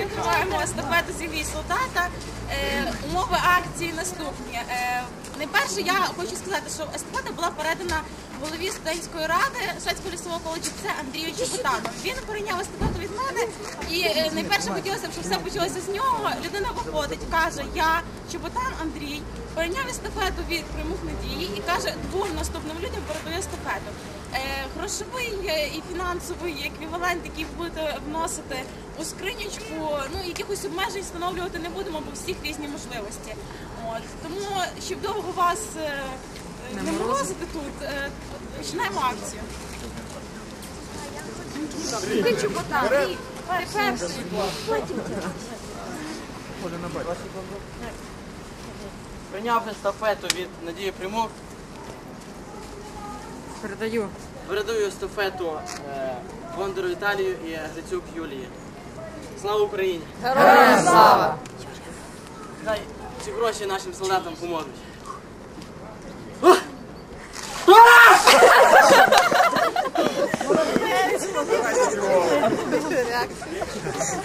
Thank you. Естафету зігрій солдата. Е, умови акції наступні. Е, найперше, я хочу сказати, що естафета була передана голові студентської ради Шведського лісового коледжу. Це Андрію Чеботану. Він перейняв естафету від мене, і е, найперше хотілося б, щоб все почалося з нього. Людина виходить, каже: Я Чеботан Андрій перейняв естафету від примух надії і каже двом наступним людям передаю естафету. Грошовий і фінансовий еквівалент, який будете вносити у скринючку, ну якихось обмежень встановлювати не будемо, бо всіх різні можливості. От тому, щоб довго вас е, не морозити тут, е, починаємо акцію. Перший. Прийняв естафету від Надії Примух. Передаю. Передаю естафету е, Бондару Віталію і Грицюк Юлії. Слава Україні! Героям слава! Хай ці гроші нашим солдатам поможуть.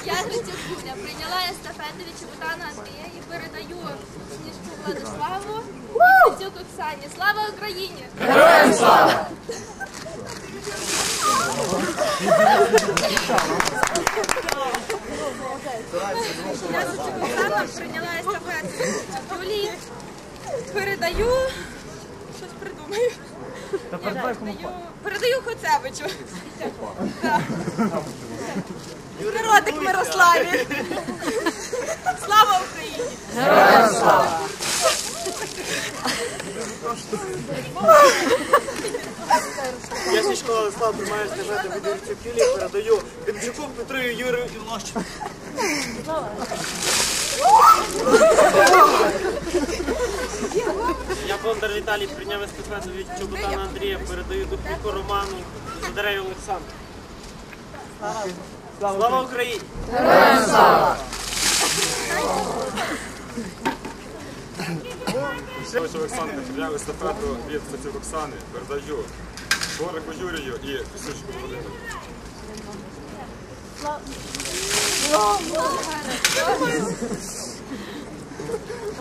Я Грицюк прийняла естафету від Чеботана Андрія і передаю книжку Владиславу і Оксані. Слава Україні! Героям слава! Я Грицюк Оксана прийняла естафету від Юлії. Передаю. Щось придумаю. Передаю, передаю Хоцевичу. Народик Мирославі. Слава Україні! Героям слава! Я зі школи став приймаю естафету від Юрцю Юлії, передаю Демчуку Петру і Юрію Ілощу. Я Бондар Віталій прийняв естафету від Чоботана Андрія, передаю духовку Роману Задарею Олександру. Слава Україні! Героям слава! Шевич Олександр прийняв естафету від Стацюк Оксани, передаю Борику Юрію і Сучку Володимиру.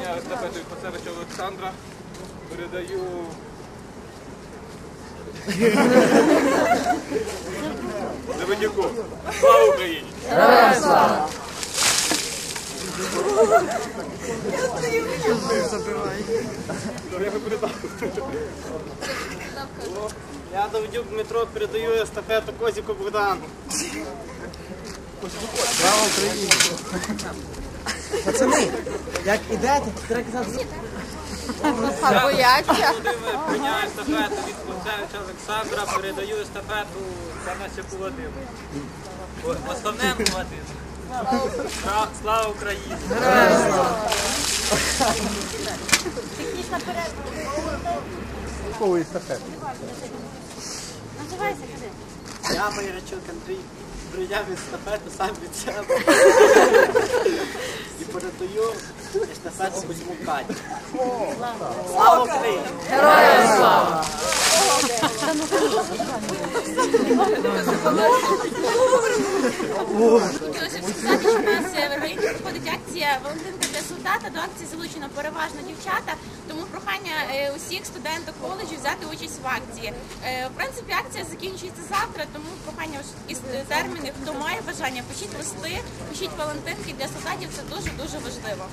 Я естафету від Пацевича Олександра передаю. Левенюку. Слава Україні! Героям слава! Я Давидюк Дмитро передаю естафету Козіку Богдану. Пацани, як ідете, треба казати. Бояться. Прийняв естафету від Пацевича Олександра, передаю естафету Панасяку Вадиму. Основному Вадиму. Слава- Слава Україні! Я Майрачук Андрій прийняв естафету сам від себе. І передаю естафету Кузьму Каті. Слава Україні! Героям слава! Хотілося б сказати, що в нас е, в Україні проходить акція Валентинка для солдата. До акції залучено переважно дівчата, тому прохання е, усіх студенток коледжу взяти участь в акції. Е, В принципі, акція закінчується завтра, тому прохання із термінів, хто має бажання, пишіть листи, пишіть Валентинки для солдатів. Це дуже дуже важливо.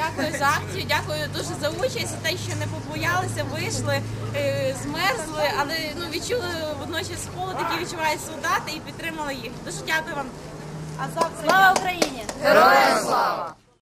Дякую за акцію, дякую дуже за участь, те, що не побоялися, вийшли, е, змерзли, але ну відчули водночас холод, який відчувають солдати, і підтримали їх. Дуже дякую вам. Слава Україні! Героям слава!